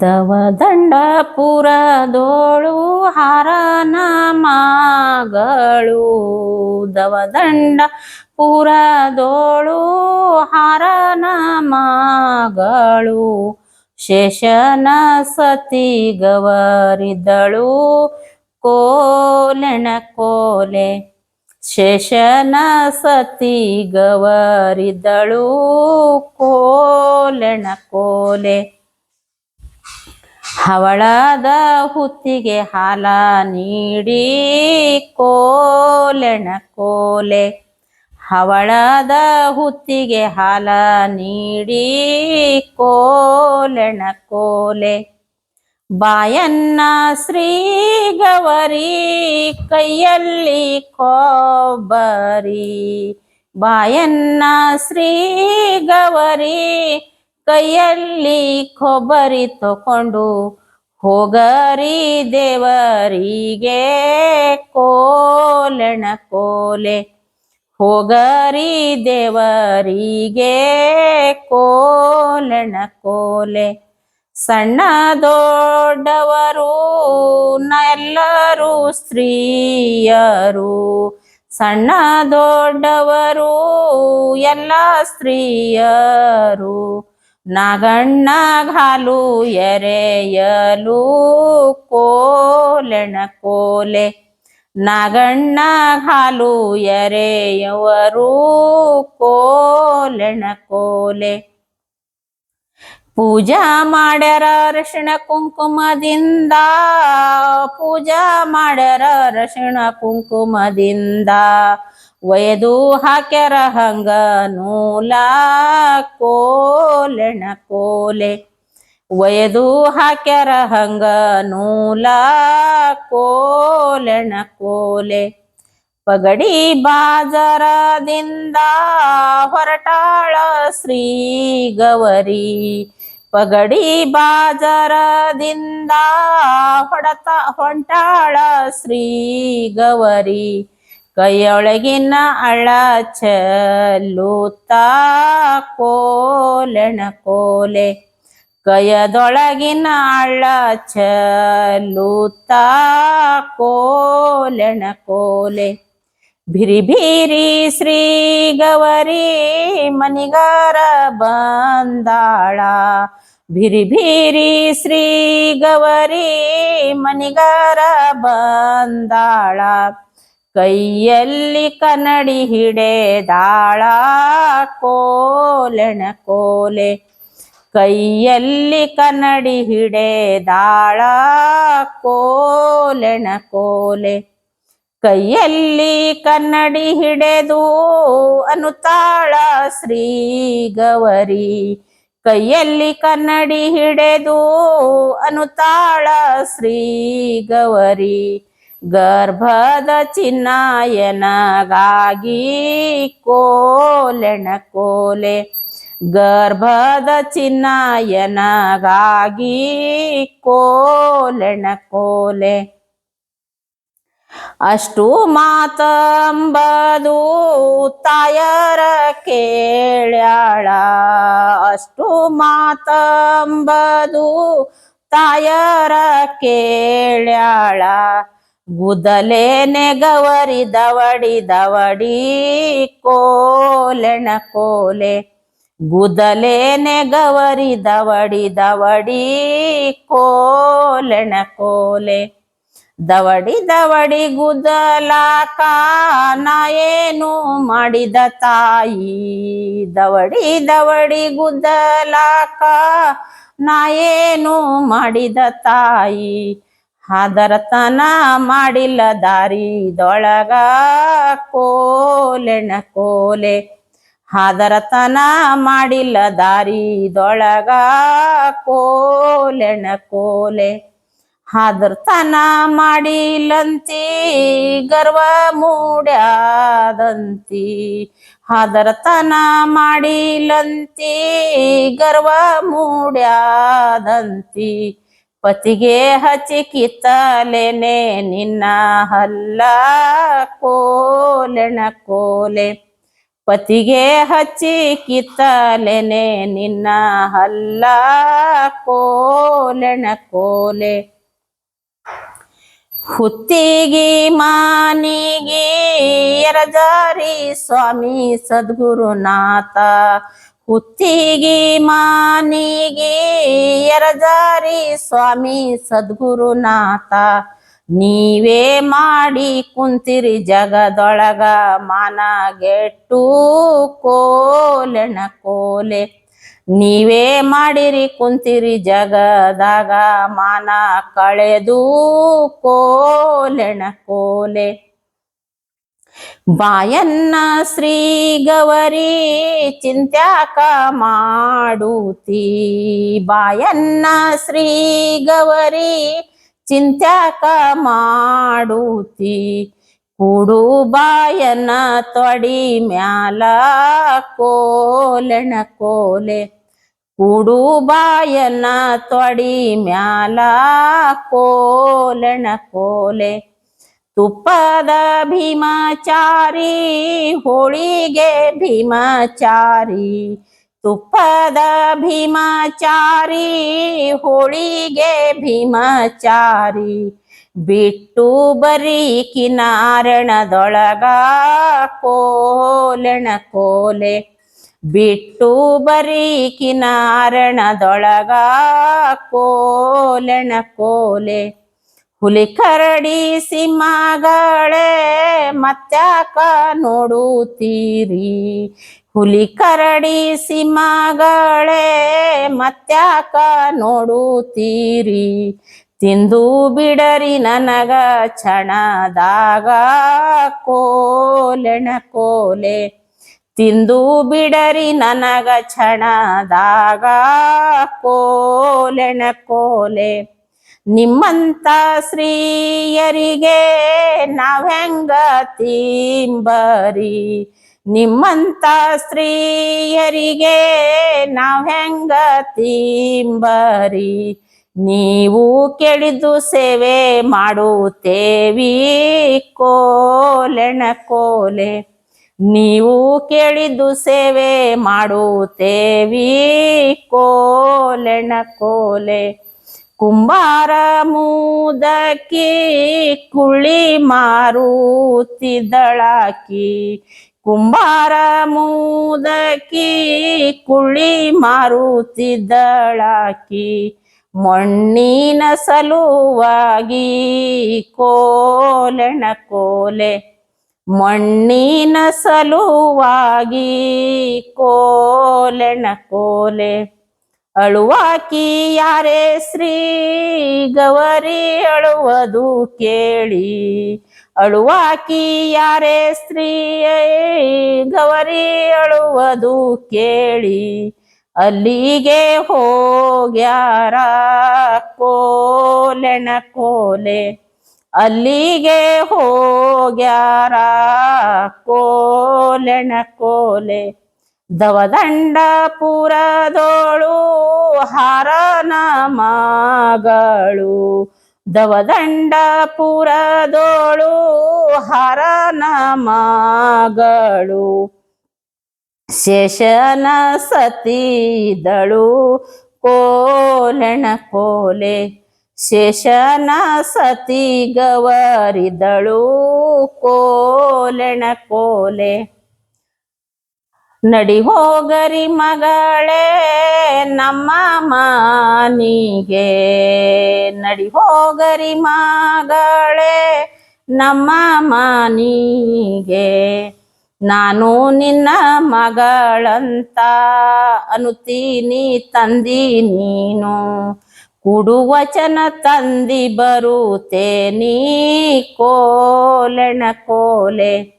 ದವದಂಡಪುರದೋಳು ಹಾರನ ಮಗಳು. ದವದಂಡ ಪುರದೋಳು ಹರ ಮಗಳು. ಶೇಷನ ಸತಿ ಗವರಿದಳು ಕೋಲೆಣ ಕೋಲೆ. ಶೇಷನ ಸತಿ ಗವರಿದಳು ಕೋಲೆಣ ಕೋಲೆ. ಹವಳದ ಹುತ್ತಿಗೆ ಹಾಲ ನೀಡಿ ಕೋಲೆಣ ಕೋಲೆ. ಹವಳದ ಹುತ್ತಿಗೆ ಹಾಲ ನೀಡಿ ಕೋಲೆಣ ಕೋಲೆ. ಬಾಯನ್ನ ಶ್ರೀ ಗವರಿ ಕೈಯಲ್ಲಿ ಕೊಬ್ಬರಿ. ಬಾಯನ್ನ ಶ್ರೀ ಗವರಿ ಕೈಯಲ್ಲಿ ಕೊಬ್ಬರಿ ತಕೊಂಡು ಹೋಗರಿ ದೇವರಿಗೆ ಕೋಲೆಣ ಕೋಲೆ. ಹೋಗರಿ ದೇವರಿಗೆ ಕೋಲೆಣ ಕೋಲೆ. ಸಣ್ಣ ದೊಡ್ಡವರು ಎಲ್ಲರೂ ಸ್ತ್ರೀಯರು. ಸಣ್ಣ ದೊಡ್ಡವರು, ಎಲ್ಲ ಸ್ತ್ರೀಯರು. ನಾಗಣ್ಣ ಘಾಲು ಎರೆಯಲು ಕೋಲೆಣ ಕೋಲೆ. ನಾಗಣ್ಣ ಘಾಲು ಎರೆಯವರು ಕೋಲೆಣ ಕೋಲೆ. ಪೂಜಾ ಮಾಡ್ಯಾರ ಅರಶಿಣ ಕುಂಕುಮದಿಂದ, ಪೂಜಾ ಮಾಡ್ಯಾರ ಅರಶಿಣ ಕುಂಕುಮದಿಂದ. ಒಯ್ದು ಹಾಕ್ಯಾರ ಹಂಗ ನೂಲ ಕೋಲೆಣ ಕೋಲೆ. ಒಯ್ದು ಹಾಕ್ಯಾರ ಹಂಗ ನೂಲ ಕೋಲೆಣ ಕೋಲೆ. ಪಗಡಿ ಬಾಜರದಿಂದ ಹೊರಟಾಳ ಶ್ರೀ ಗವರಿ ಪಗಡಿ ಬಾಜರದಿಂದ ಹೊಡತ ಹೊಂಟಾಳ ಶ್ರೀ ಗವರಿ ಕೈಯೊಳಗಿನ ಅಳ ಚೆಲ್ಲುತ್ತಾ ಕೋಲೆಣ ಕೋಲೆ. ಕೈಯದೊಳಗಿನ ಅಳ್ಳ ಚೆಲ್ಲುತ್ತಾ ಕೋಲೆಣ ಕೋಲೆ. ಭಿರಿ ಭಿರಿ ಶ್ರೀ ಗವರಿ ಮನಿಗಾರ ಬಂದಾಳ. ಭಿರಿ ಭಿರಿ ಶ್ರೀ ಗವರಿ ಮನಿಗಾರ ಬಂದಾಳ. ಕೈಯಲ್ಲಿ ಕನ್ನಡಿ ಹಿಡೆದಾಳ ಕೋಲೆಣ ಕೋಲೆ. ಕೈಯಲ್ಲಿ ಕನ್ನಡಿ ಹಿಡೆದಾಳ ಕೋಲೆಣ ಕೋಲೆ. ಕೈಯಲ್ಲಿ ಕನ್ನಡಿ ಹಿಡೆದು ಅನುತಾಳ ಶ್ರೀ ಗವರಿ ಕೈಯಲ್ಲಿ ಕನ್ನಡಿ ಹಿಡೆದು ಅನುತಾಳ ಶ್ರೀ ಗವರಿ ಗರ್ಭದ ಚಿನ್ನಾಯನಗಾಗಿ ಕೋಲೆಣ ಕೋಲೆ. ಗರ್ಭದ ಚಿನ್ನಾಯನಗಾಗಿ ಕೋಲೆಣ ಕೋಲೆ. ಅಷ್ಟು ಮಾತಂಬದು ತಾಯರ ಕೇಳ್ಯಾಳ. ಅಷ್ಟು ಮಾತಂಬದು ತಾಯರ ಕೇಳ್ಯಾಳ. ಗುದಲೇನೆ ಗವರಿ ದವಡಿ ದವಡಿ ಕೋಲೆಣ ಕೋಲೆ. ಗುದಲೇನೆ ಗವರಿ ದವಡಿ ದವಡಿ ಕೋಲೆಣ ಕೋಲೆ. ದವಡಿ ದವಡಿ ಗುದಲ ಕಾನ ಏನು ಮಾಡಿದ ತಾಯಿ? ದವಡಿ ದವಡಿ ಗುದ್ದಲಾಕ ನಾ ಏನು ಮಾಡಿದ ತಾಯಿ? ಹಾದರತನ ಮಾಡಿಲ್ಲ ದಾರಿದೊಳಗ ಕೋಲೆಣ ಕೋಲೆ. ಹಾದರತನ ಮಾಡಿಲ್ಲ ದಾರಿದೊಳಗ ಕೋಲೆಣ ಕೋಲೆ. ಹಾದರ್ತನ ಮಾಡಿಲ್ಲಂತಿ, ಗರ್ವ ಮೂಡ್ಯಾದಂತಿ. ಹಾದರತನ ಮಾಡಿಲ್ಲಂತಿ, ಗರ್ವ ಮೂಡ್ಯಾದಂತಿ. ಪತಿಗೆ ಹಚ್ಚಿ ಕಿತ್ತಲೇನೆ ನಿನ್ನ ಹಲ್ಲ ಕೋಲೆಣ ಕೋಲೆ. ಪತಿಗೆ ಹಚ್ಚಿ ಕಿತ್ತಲೆನೆ ನಿನ್ನ ಹಲ್ಲ ಕೋಲೆಣ ಕೋಲೆ. ಹುತ್ತಿಗಿ ಮಾನಿಗೆ, ಎರಜಾರಿ ಸ್ವಾಮಿ ಸದ್ಗುರುನಾಥ. ಹುತ್ತಿಗಿ ಮಾನಿಗೆ ಎರಜಾರಿ ಸ್ವಾಮಿ ಸದ್ಗುರುನಾಥ, ನೀವೇ ಮಾಡಿ ಕುಂತಿರಿ ಜಗದೊಳಗ ಮಾನಗೆಟ್ಟು ಕೋಲೆಣ ಕೋಲೆ. ನೀವೇ ಮಾಡಿರಿ ಕುಂತಿರಿ ಜಗದಾಗ ಮಾನ ಕಳೆದು ಕೋಲೆಣ ಕೋಲೆ. ಬಾಯನ್ನ ಶ್ರೀ ಗೌರಿ ಚಿಂತ್ಯಾಕ ಮಾಡುತ್ತಿ ಬಾಯನ್ನ ಶ್ರೀ ಗೌರಿ ಚಿಂತ್ಯಾಕ ಮಾಡುತ್ತಿ ಕೂಡು ಬಾಯನ ತೊಡಿ ಮ್ಯಾಲ ಕೋಲೆಣ ಕೋಲೆ. ಕೂಡು ಬಾಯನ ತೊಡಿ ಮ್ಯಾಲ ಕೋಲೆಣ ಕೋಲೆ. ತುಪ್ಪದ ಭೀಮಾಚಾರಿ ಹೋಳಿಗೆ ಭೀಮಾಚಾರಿ ತುಪ್ಪದ ಭೀಮಾಚಾರಿ ಹೋಳಿಗೆ ಭೀಮಾಚಾರಿ ಬಿಟ್ಟು ಬರೀ ಕಿನಾರಣದೊಳಗ ಕೋಲೆಣ ಕೋಲೆ ಬಿಟ್ಟು ಬರೀ ಕಿನಾರಣದೊಳಗ ಕೋಲೆಣ ಕೋಲೆ ಹುಲಿ ಕರಡಿ ಸಿಂಹಗಳೇ ಮತ್ತಾಕ ನೋಡುತ್ತೀರಿ? ಹುಲಿ ಕರಡಿ ಸಿಂಹಗಳೇ ಮತ್ತಾಕ ನೋಡುತ್ತೀರಿ? ತಿಂದು ಬಿಡರಿ ನನಗ ಕ್ಷಣದಾಗ ಕೋಲೆಣ ಕೋಲೆ. ತಿಂದು ಬಿಡರಿ ನನಗ ಕ್ಷಣದಾಗ ಕೋಲೆಣ ಕೋಲೆ. ನಿಮ್ಮಂತ ಸ್ತ್ರೀಯರಿಗೆ ನಾವ್ಹೆಂಗ ತಿಂಬರಿ? ನಿಮ್ಮಂತ ಸ್ತ್ರೀಯರಿಗೆ ನಾವ್ಹೆಂಗ ತಿಂಬರಿ? ನೀವು ಕೇಳಿದ್ದು ಸೇವೆ ಮಾಡುತ್ತೇವಿ, ಕೋಲೆಣ ಕೋಲೆ. ನೀವು ಕೇಳಿದ್ದು ಸೇವೆ ಮಾಡುತ್ತೇವಿ, ಕೋಲೆಣ ಕೋಲೆ. ಕುಂಬಾರ ಮೂದಕಿ ಕುಳಿ ಮಾರುತ್ತಿದ್ದಳಾಕಿ. ಕುಂಬಾರ ಮೂದಕಿ ಕುಳಿ ಮಾರುತ್ತಿದ್ದಳಾಕಿ. ಮಣ್ಣಿನ ಸಲುವಾಗಿ ಕೋಲೆಣ ಕೋಲೆ. ಮಣ್ಣಿನ ಸಲುವಾಗಿ ಕೋಲೆಣ ಕೋಲೆ. ಅಳುವಾಕಿ ಯಾರೇ ಶ್ರೀ ಗವರಿ ಅಳುವುದು ಕೇಳಿ. ಅಳುವಾಕಿ ಯಾರೇ ಸ್ತ್ರೀ ಗವರಿ ಅಳುವುದು ಕೇಳಿ. ಅಲ್ಲಿಗೆ ಹೋಗ್ಯಾರ ಕೋಲೆಣ ಕೋಲೆ. ಅಲ್ಲಿಗೆ ಹೋಗ್ಯಾರ ಕೋಲೆಣ ಕೋಲೆ. ದವದಂಡ ಪುರದೋಳು ಹಾರನ ಮಗಳು. ದವದಂಡ ಪುರದೋಳು ಹಾರನ ಮಗಳು. ಶೇಷನ ಸತಿದಳು ಕೋಲೆಣ ಕೋಲೆ. ಶೇಷನ ಸತಿ ಗವರಿದಳು ಕೋಲಣ ಕೋಲೆ. ನಡಿ ಹೋಗರಿ ಮಗಳೇ, ನಮ್ಮ ಮಾನಿಗೆ. ನಡಿ ಹೋಗರಿ ಮಗಳೇ, ನಮ್ಮ ಮಾನಿಗೆ. ನಾನು ನಿನ್ನ ಮಗಳಂತ ಅನುತೀನಿ ತಂದಿ ನೀನು. ಕುಡುವಚನ ತಂದಿ ಬರುತ್ತೇನಿ ಕೋಲೆಣ ಕೋಲೆ.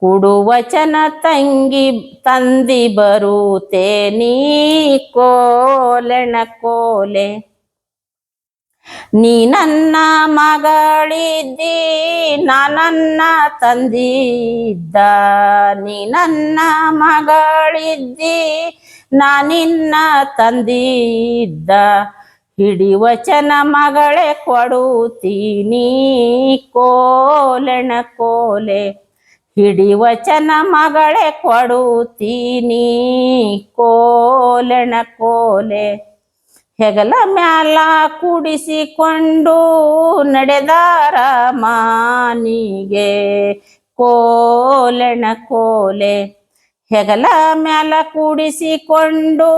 ಕುಡುವಚನ ತಂಗಿ ತಂದಿ ಬರುತ್ತೆ ನೀ ಕೋಲೆಣ ಕೋಲೆ. ನೀ ನನ್ನ ಮಗಳಿದ್ದಿ ನನ್ನ ತಂದಿದ್ದ. ನೀ ನನ್ನ ಮಗಳಿದ್ದಿ ನಾನಿನ್ನ ತಂದಿದ್ದ. ಹಿಡಿವಚನ ಮಗಳೇ ಕೊಡುತ್ತೀನಿ, ಕೋಲೆಣ ಕೋಲೆ. ಹಿಡಿವಚನ ಮಗಳೇ ಕೊಡುತ್ತೀನಿ. ಕೋಲೆಣ ಕೋಲೆ. ಹೆಗಲ ಮ್ಯಾಲ ಕುಡಿಸಿಕೊಂಡು ನಡೆದಾರ ಮಾನಿಗೆ. ಕೋಲೆಣ ಕೋಲೆ. ಹೆಗಲ ಮ್ಯಾಲ ಕೂಡಿಸಿಕೊಂಡು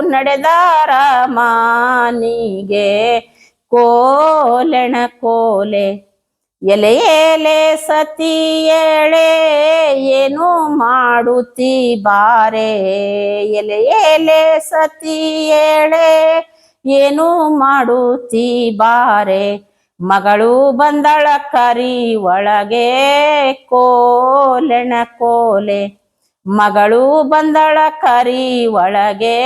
ನಡೆದಾರ ಮಾನಿಗೆ. ಕೋಲೆಣ ಕೋಲೆ. ಎಲೆ ಎಲೆ ಸತಿ ಎಳೆ ಏನು ಮಾಡುತ್ತಿ ಬಾರೆ? ಎಲೆ ಎಲೆ ಸತಿ ಎಳೆ ಏನು ಮಾಡುತ್ತಿ ಬಾರೆ? ಮಗಳು ಬಂದಳ ಕರಿ ಒಳಗೆ ಕೋಲೆಣ ಕೋಲೆ. ಮಗಳು ಬಂದಳ ಕರಿ ಒಳಗೆ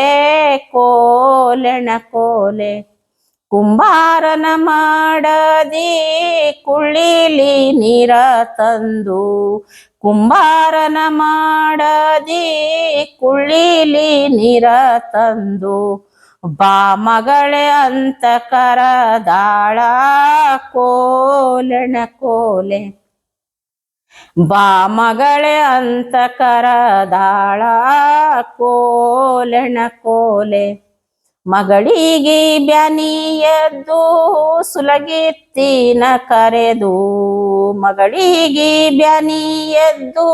ಕೋಲೆಣ ಕೋಲೆ. ಕುಂಬಾರನ ಮಾಡದಿ ಕುಳ್ಳಿಲಿ ನೀರ ತಂದು, ಕುಂಬಾರನ ಮಾಡದಿ ಕುಳಿಲಿ ನೀರ ತಂದು ಬಾ ಮಗಳೇ ಅಂತ ಕರದಾಳ ಕೋಲಣ ಕೋಲೆ. ಬಾ ಮಗಳೇ ಅಂತ ಕರದಾಳ ಕೋಲಣ ಕೋಲೆ. ಮಗಳಿಗೆ ಬ್ಯಾನಿ ಎದ್ದು ಸುಲಗಿತ್ತಿನ ಕರೆದು, ಮಗಳಿಗೆ ಬ್ಯಾನಿ ಎದ್ದು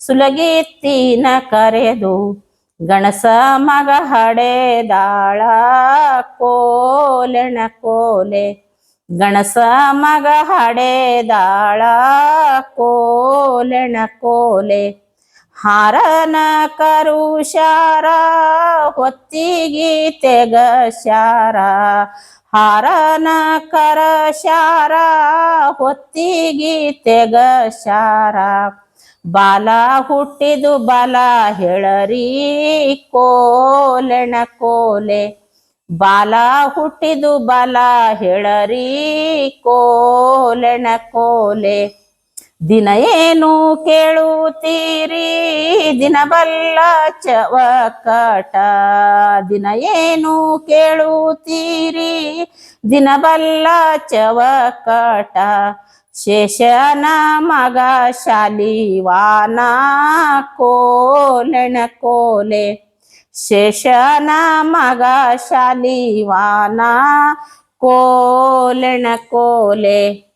ಸುಲಗಿತ್ತಿನ ಕರೆದು, ಗಣಸ ಮಗ ಹಡೆದಾಳ ಕೋಲೆಣ ಕೋಲೆ, ಗಣಸ ಮಗ ಹಡೆದಾಳ ಕೋಲೆಣ ಕೋಲೆ. ಹಾರನ ಕರುಷಾರ, ಹೊತ್ತಿಗಿ ತೆಗ ಶಾರ ಹಾರನ ಕರಶಾರ ಹೊತ್ತಿಗಿ ತೆಗ ಶಾರ ಬಾಲ ಹುಟ್ಟಿದು ಬಾಲ ಹೇಳರಿ ಕೋಲೆಣ ಕೋಲೆ. ಬಾಲ ಹುಟ್ಟಿದು ಬಾಲ ಹೇಳರಿ ಕೋಲೆಣ ಕೋಲೆ. ದಿನ ಏನು ಕೇಳುತ್ತೀರಿ? ದಿನಬಲ್ಲ ಚವಕಟ. ದಿನ ಏನು ಕೇಳುತ್ತೀರಿ? ದಿನಬಲ್ಲ ಚವಕಾಟ. ಶೇಷನ ಮಗ ಶಾಲಿವಾನ ಕೋಲೆಣ ಕೋಲೆ. ಶೇಷನ ಮಗ ಶಾಲಿವಾನ ಕೋಲೆಣ ಕೋಲೆ.